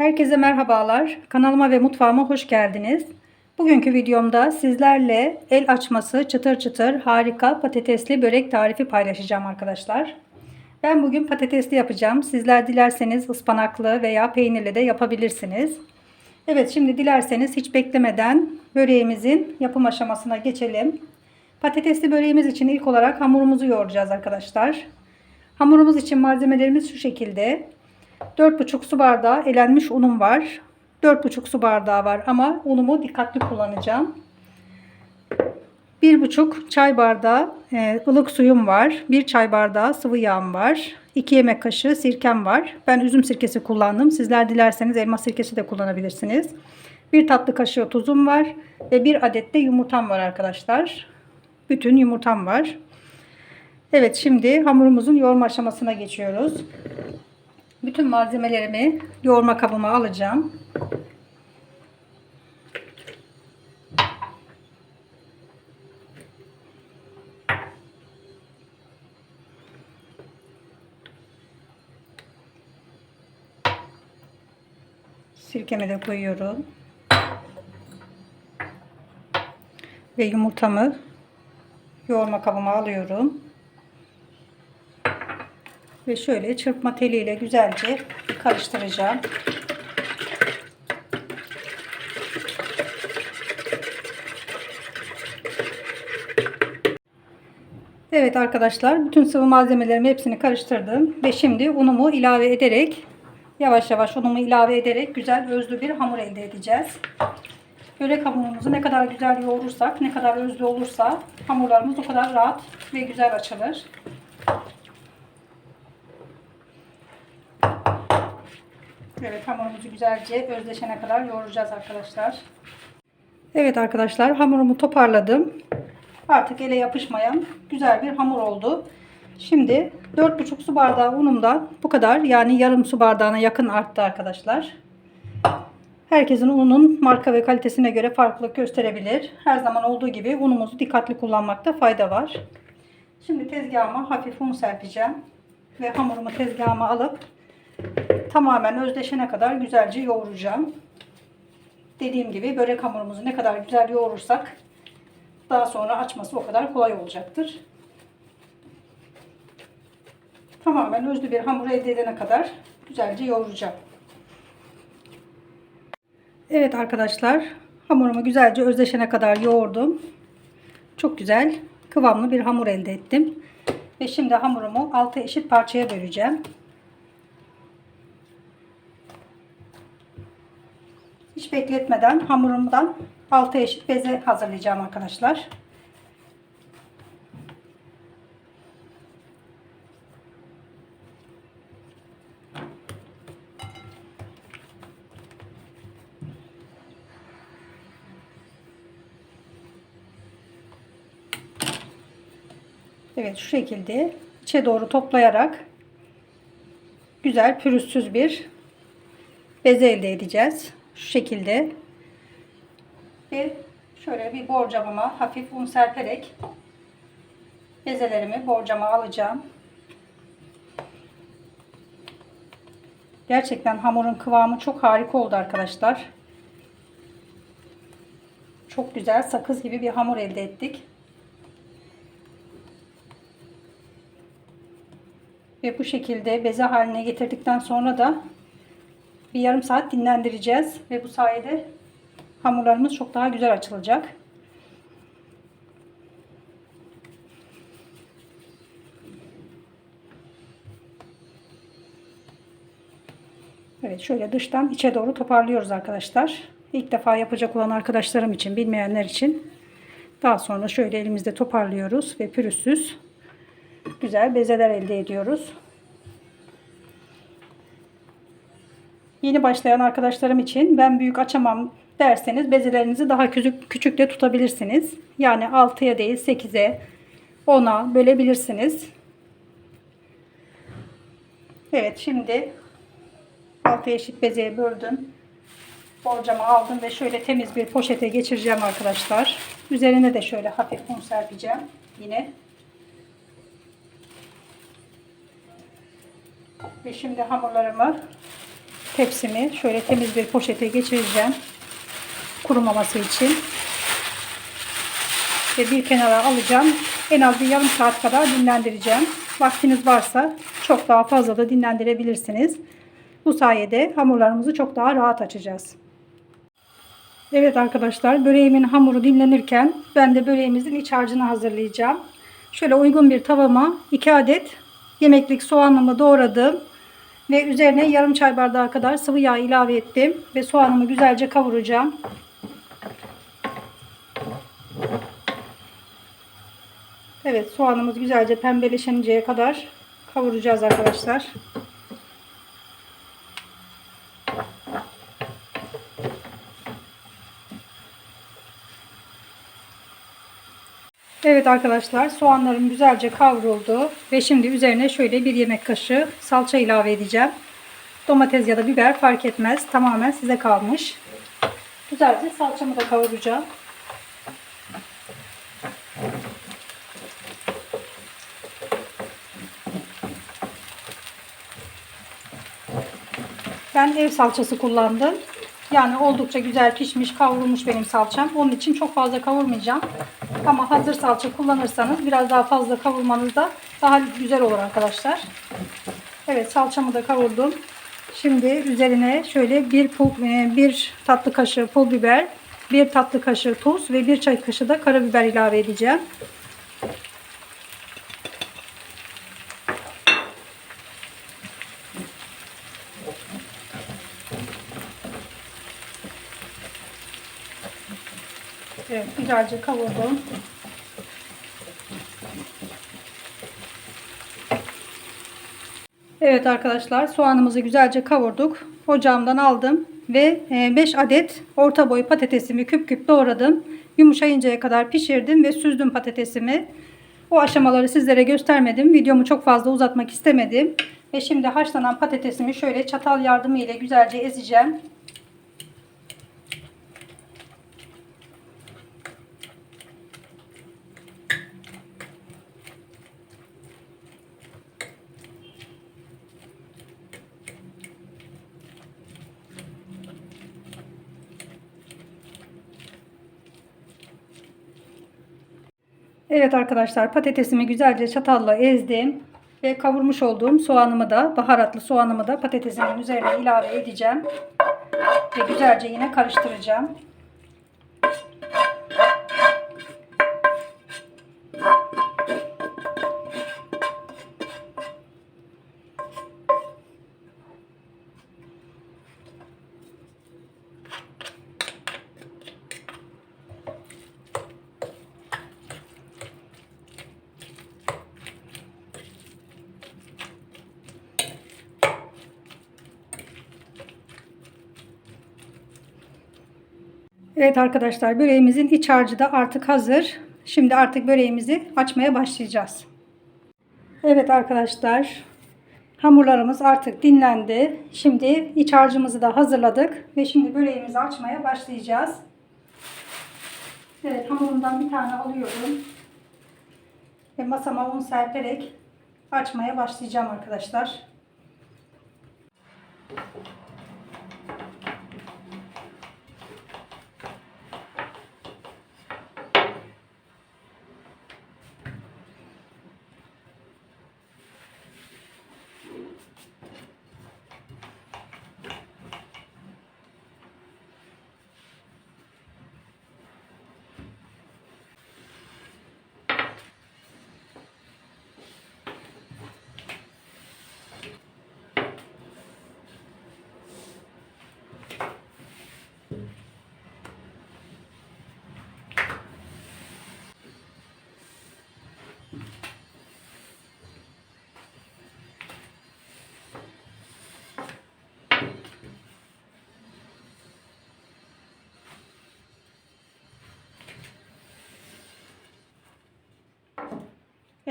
Herkese merhabalar. Kanalıma ve mutfağıma hoş geldiniz. Bugünkü videomda sizlerle el açması çıtır çıtır harika patatesli börek tarifi paylaşacağım arkadaşlar. Ben bugün patatesli yapacağım. Sizler dilerseniz ıspanaklı veya peynirli de yapabilirsiniz. Evet şimdi dilerseniz hiç beklemeden böreğimizin yapım aşamasına geçelim. Patatesli böreğimiz için ilk olarak hamurumuzu yoğuracağız arkadaşlar. Hamurumuz için malzemelerimiz şu şekilde. 4,5 su bardağı elenmiş unum var. 4,5 su bardağı var ama unumu dikkatli kullanacağım. 1,5 çay bardağı e, ılık suyum var. 1 çay bardağı sıvı yağım var. 2 yemek kaşığı sirkem var. Ben üzüm sirkesi kullandım. Sizler dilerseniz elma sirkesi de kullanabilirsiniz. 1 tatlı kaşığı tuzum var. Ve 1 adet de yumurtam var arkadaşlar. Bütün yumurtam var. Evet şimdi hamurumuzun yoğurma aşamasına geçiyoruz. Bütün malzemelerimi yoğurma kabıma alacağım. Sirkemi de koyuyorum. Ve yumurtamı yoğurma kabıma alıyorum. Ve şöyle çırpma teliyle güzelce karıştıracağım. Evet arkadaşlar bütün sıvı malzemelerimi hepsini karıştırdım. Ve şimdi unumu ilave ederek yavaş yavaş unumu ilave ederek güzel özlü bir hamur elde edeceğiz. Börek hamurumuzu ne kadar güzel yoğurursak, ne kadar özlü olursa hamurlarımız o kadar rahat ve güzel açılır. Evet hamurumuzu güzelce özleşene kadar yoğuracağız arkadaşlar. Evet arkadaşlar hamurumu toparladım. Artık ele yapışmayan güzel bir hamur oldu. Şimdi 4,5 su bardağı unumdan bu kadar yani yarım su bardağına yakın arttı arkadaşlar. Herkesin ununun marka ve kalitesine göre farklılık gösterebilir. Her zaman olduğu gibi unumuzu dikkatli kullanmakta fayda var. Şimdi tezgahıma hafif un serpeceğim. Ve hamurumu tezgahıma alıp tamamen özleşene kadar güzelce yoğuracağım. Dediğim gibi börek hamurumuzu ne kadar güzel yoğurursak daha sonra açması o kadar kolay olacaktır. Tamamen özlü bir hamur elde edene kadar güzelce yoğuracağım. Evet arkadaşlar hamurumu güzelce özleşene kadar yoğurdum. Çok güzel kıvamlı bir hamur elde ettim. Ve şimdi hamurumu 6 eşit parçaya böleceğim. Hiç bekletmeden hamurumdan 6 eşit beze hazırlayacağım arkadaşlar. Evet şu şekilde içe doğru toplayarak güzel pürüzsüz bir beze elde edeceğiz. Şu şekilde ve şöyle bir borcamıma hafif un serperek bezelerimi borcama alacağım. Gerçekten hamurun kıvamı çok harika oldu arkadaşlar. Çok güzel sakız gibi bir hamur elde ettik. Ve bu şekilde beze haline getirdikten sonra da bir yarım saat dinlendireceğiz. Ve bu sayede hamurlarımız çok daha güzel açılacak. Evet şöyle dıştan içe doğru toparlıyoruz arkadaşlar. İlk defa yapacak olan arkadaşlarım için, bilmeyenler için daha sonra şöyle elimizde toparlıyoruz ve pürüzsüz güzel bezeler elde ediyoruz. Yeni başlayan arkadaşlarım için ben büyük açamam derseniz bezelerinizi daha küçük, küçük de tutabilirsiniz. Yani 6'ya değil 8'e 10'a bölebilirsiniz. Evet şimdi 6 eşit bezeye böldüm. Borcamı aldım ve şöyle temiz bir poşete geçireceğim arkadaşlar. Üzerine de şöyle hafif un serpeceğim. Yine Ve şimdi hamurlarımı tepsimi şöyle temiz bir poşete geçireceğim. Kurumaması için. Ve bir kenara alacağım. En az bir yarım saat kadar dinlendireceğim. Vaktiniz varsa çok daha fazla da dinlendirebilirsiniz. Bu sayede hamurlarımızı çok daha rahat açacağız. Evet arkadaşlar böreğimin hamuru dinlenirken ben de böreğimizin iç harcını hazırlayacağım. Şöyle uygun bir tavama 2 adet yemeklik soğanımı doğradım. Ve üzerine yarım çay bardağı kadar sıvı yağ ilave ettim. Ve soğanımı güzelce kavuracağım. Evet soğanımız güzelce pembeleşinceye kadar kavuracağız arkadaşlar. Evet arkadaşlar soğanlarım güzelce kavruldu ve şimdi üzerine şöyle bir yemek kaşığı salça ilave edeceğim. Domates ya da biber fark etmez. Tamamen size kalmış. Güzelce salçamı da kavuracağım. Ben ev salçası kullandım. Yani oldukça güzel pişmiş, kavrulmuş benim salçam. Onun için çok fazla kavurmayacağım. Ama hazır salça kullanırsanız biraz daha fazla kavurmanız da daha güzel olur arkadaşlar. Evet salçamı da kavurdum. Şimdi üzerine şöyle bir, pul, e, bir tatlı kaşığı pul biber, bir tatlı kaşığı tuz ve bir çay kaşığı da karabiber ilave edeceğim. Evet, güzelce kavurdum. Evet arkadaşlar soğanımızı güzelce kavurduk. Ocağımdan aldım ve 5 adet orta boy patatesimi küp küp doğradım. Yumuşayıncaya kadar pişirdim ve süzdüm patatesimi. O aşamaları sizlere göstermedim. Videomu çok fazla uzatmak istemedim. Ve şimdi haşlanan patatesimi şöyle çatal yardımı ile güzelce ezeceğim. Evet arkadaşlar patatesimi güzelce çatalla ezdim. Ve kavurmuş olduğum soğanımı da baharatlı soğanımı da patatesimin üzerine ilave edeceğim. Ve güzelce yine karıştıracağım. Evet arkadaşlar böreğimizin iç harcı da artık hazır. Şimdi artık böreğimizi açmaya başlayacağız. Evet arkadaşlar hamurlarımız artık dinlendi. Şimdi iç harcımızı da hazırladık ve şimdi böreğimizi açmaya başlayacağız. Evet hamurumdan bir tane alıyorum. Ve masama un serperek açmaya başlayacağım arkadaşlar.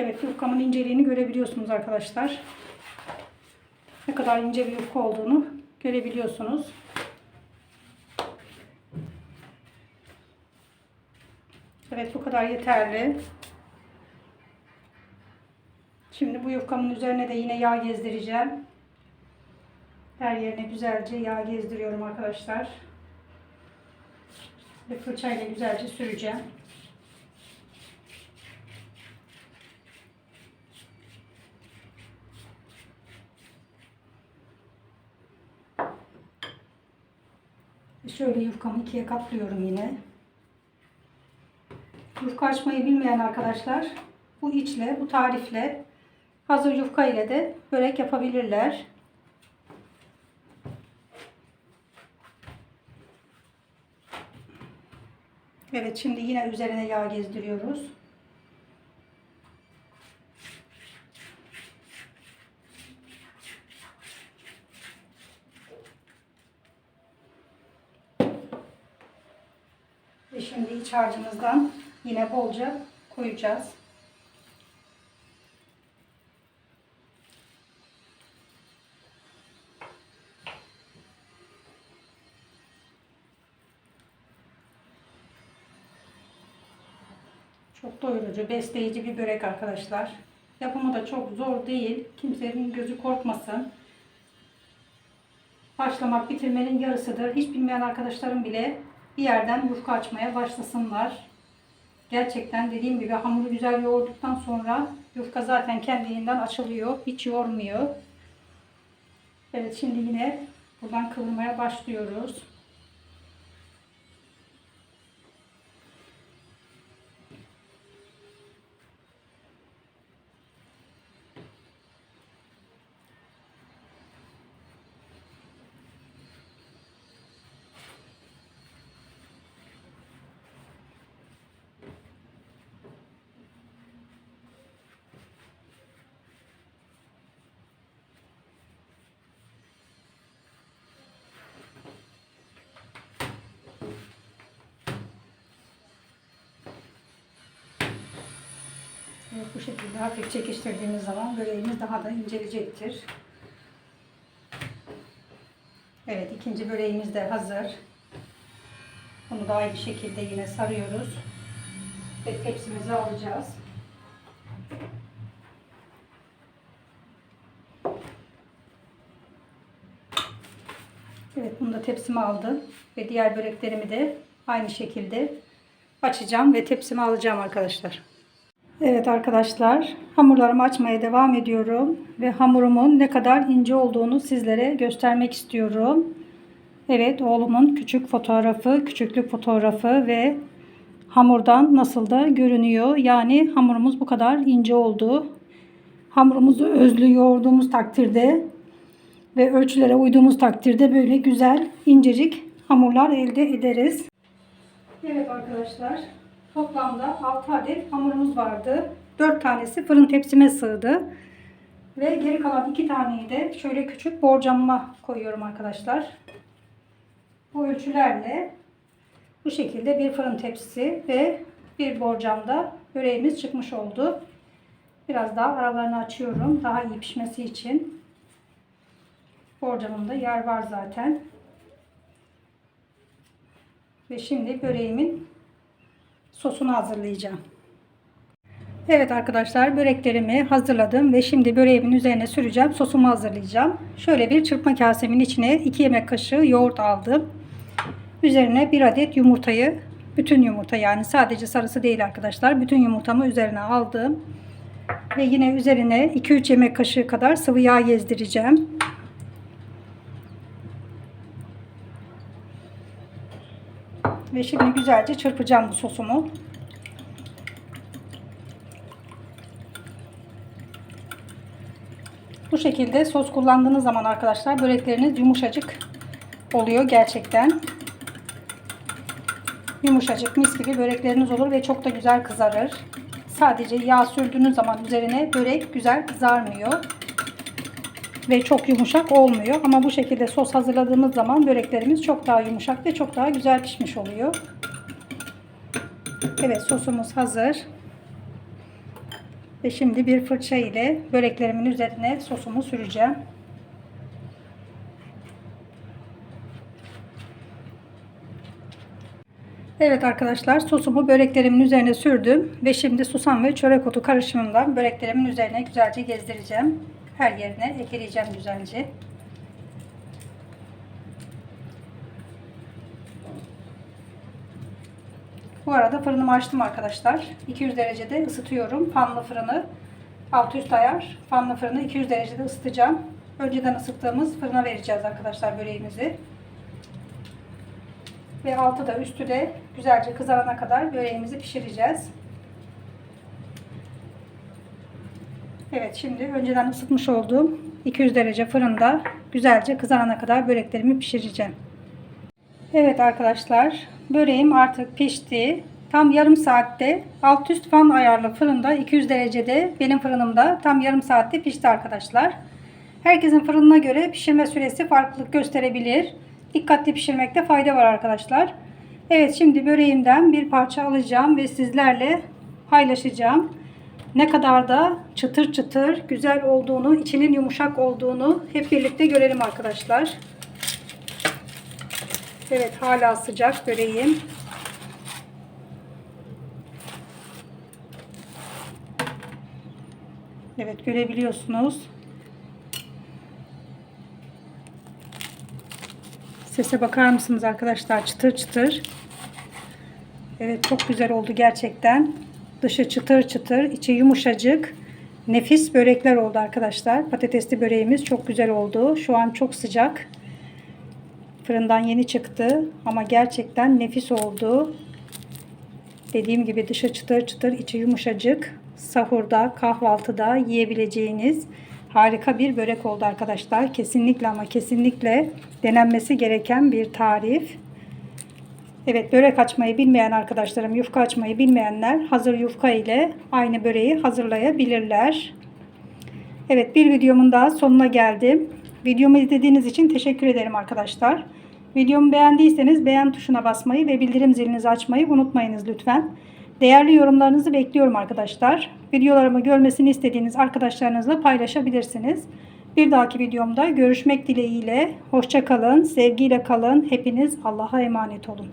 Evet yufkamın inceliğini görebiliyorsunuz arkadaşlar. Ne kadar ince bir yufka olduğunu görebiliyorsunuz. Evet bu kadar yeterli. Şimdi bu yufkamın üzerine de yine yağ gezdireceğim. Her yerine güzelce yağ gezdiriyorum arkadaşlar. Ve fırçayla güzelce süreceğim. Şöyle yufkamı ikiye katlıyorum yine. Yufka açmayı bilmeyen arkadaşlar bu içle, bu tarifle hazır yufka ile de börek yapabilirler. Evet şimdi yine üzerine yağ gezdiriyoruz. Ve şimdi iç harcımızdan yine bolca koyacağız. Çok doyurucu, besleyici bir börek arkadaşlar. Yapımı da çok zor değil. Kimsenin gözü korkmasın. Başlamak bitirmenin yarısıdır. Hiç bilmeyen arkadaşlarım bile bir yerden yufka açmaya başlasınlar. Gerçekten dediğim gibi hamuru güzel yoğurduktan sonra yufka zaten kendiliğinden açılıyor. Hiç yormuyor. Evet şimdi yine buradan kıvırmaya başlıyoruz. Bu şekilde hafif çekiştirdiğimiz zaman böreğimiz daha da incelecektir. Evet ikinci böreğimiz de hazır. Bunu da aynı şekilde yine sarıyoruz. Ve tepsimize alacağız. Evet bunu da tepsime aldım. Ve diğer böreklerimi de aynı şekilde açacağım ve tepsime alacağım arkadaşlar. Evet arkadaşlar hamurlarımı açmaya devam ediyorum ve hamurumun ne kadar ince olduğunu sizlere göstermek istiyorum. Evet oğlumun küçük fotoğrafı, küçüklük fotoğrafı ve hamurdan nasıl da görünüyor. Yani hamurumuz bu kadar ince oldu. Hamurumuzu özlü yoğurduğumuz takdirde ve ölçülere uyduğumuz takdirde böyle güzel incecik hamurlar elde ederiz. Evet arkadaşlar Toplamda 6 adet hamurumuz vardı. 4 tanesi fırın tepsime sığdı. Ve geri kalan 2 taneyi de şöyle küçük borcamıma koyuyorum arkadaşlar. Bu ölçülerle bu şekilde bir fırın tepsisi ve bir borcamda böreğimiz çıkmış oldu. Biraz daha aralarını açıyorum. Daha iyi pişmesi için. Borcamımda yer var zaten. Ve şimdi böreğimin sosunu hazırlayacağım. Evet arkadaşlar böreklerimi hazırladım ve şimdi böreğimin üzerine süreceğim. Sosumu hazırlayacağım. Şöyle bir çırpma kasemin içine 2 yemek kaşığı yoğurt aldım. Üzerine 1 adet yumurtayı, bütün yumurta yani sadece sarısı değil arkadaşlar. Bütün yumurtamı üzerine aldım. Ve yine üzerine 2-3 yemek kaşığı kadar sıvı yağ gezdireceğim. Ve şimdi güzelce çırpacağım bu sosumu. Bu şekilde sos kullandığınız zaman arkadaşlar börekleriniz yumuşacık oluyor gerçekten. Yumuşacık mis gibi börekleriniz olur ve çok da güzel kızarır. Sadece yağ sürdüğünüz zaman üzerine börek güzel kızarmıyor ve çok yumuşak olmuyor. Ama bu şekilde sos hazırladığımız zaman böreklerimiz çok daha yumuşak ve çok daha güzel pişmiş oluyor. Evet sosumuz hazır. Ve şimdi bir fırça ile böreklerimin üzerine sosumu süreceğim. Evet arkadaşlar sosumu böreklerimin üzerine sürdüm ve şimdi susam ve çörek otu karışımından böreklerimin üzerine güzelce gezdireceğim her yerine ekleyeceğim güzelce. Bu arada fırınımı açtım arkadaşlar. 200 derecede ısıtıyorum. Fanlı fırını alt üst ayar. Fanlı fırını 200 derecede ısıtacağım. Önceden ısıttığımız fırına vereceğiz arkadaşlar böreğimizi. Ve altı da üstü de güzelce kızarana kadar böreğimizi pişireceğiz. Evet şimdi önceden ısıtmış olduğum 200 derece fırında güzelce kızarana kadar böreklerimi pişireceğim. Evet arkadaşlar böreğim artık pişti. Tam yarım saatte alt üst fan ayarlı fırında 200 derecede benim fırınımda tam yarım saatte pişti arkadaşlar. Herkesin fırınına göre pişirme süresi farklılık gösterebilir. Dikkatli pişirmekte fayda var arkadaşlar. Evet şimdi böreğimden bir parça alacağım ve sizlerle paylaşacağım. Ne kadar da çıtır çıtır güzel olduğunu, içinin yumuşak olduğunu hep birlikte görelim arkadaşlar. Evet hala sıcak böreğim. Evet görebiliyorsunuz. Sese bakar mısınız arkadaşlar? Çıtır çıtır. Evet çok güzel oldu gerçekten. Dışı çıtır çıtır, içi yumuşacık. Nefis börekler oldu arkadaşlar. Patatesli böreğimiz çok güzel oldu. Şu an çok sıcak. Fırından yeni çıktı ama gerçekten nefis oldu. Dediğim gibi dışı çıtır çıtır, içi yumuşacık. Sahurda, kahvaltıda yiyebileceğiniz harika bir börek oldu arkadaşlar. Kesinlikle ama kesinlikle denenmesi gereken bir tarif. Evet börek açmayı bilmeyen arkadaşlarım, yufka açmayı bilmeyenler hazır yufka ile aynı böreği hazırlayabilirler. Evet bir videomun daha sonuna geldim. Videomu izlediğiniz için teşekkür ederim arkadaşlar. Videomu beğendiyseniz beğen tuşuna basmayı ve bildirim zilinizi açmayı unutmayınız lütfen. Değerli yorumlarınızı bekliyorum arkadaşlar. Videolarımı görmesini istediğiniz arkadaşlarınızla paylaşabilirsiniz. Bir dahaki videomda görüşmek dileğiyle. Hoşça kalın, sevgiyle kalın. Hepiniz Allah'a emanet olun.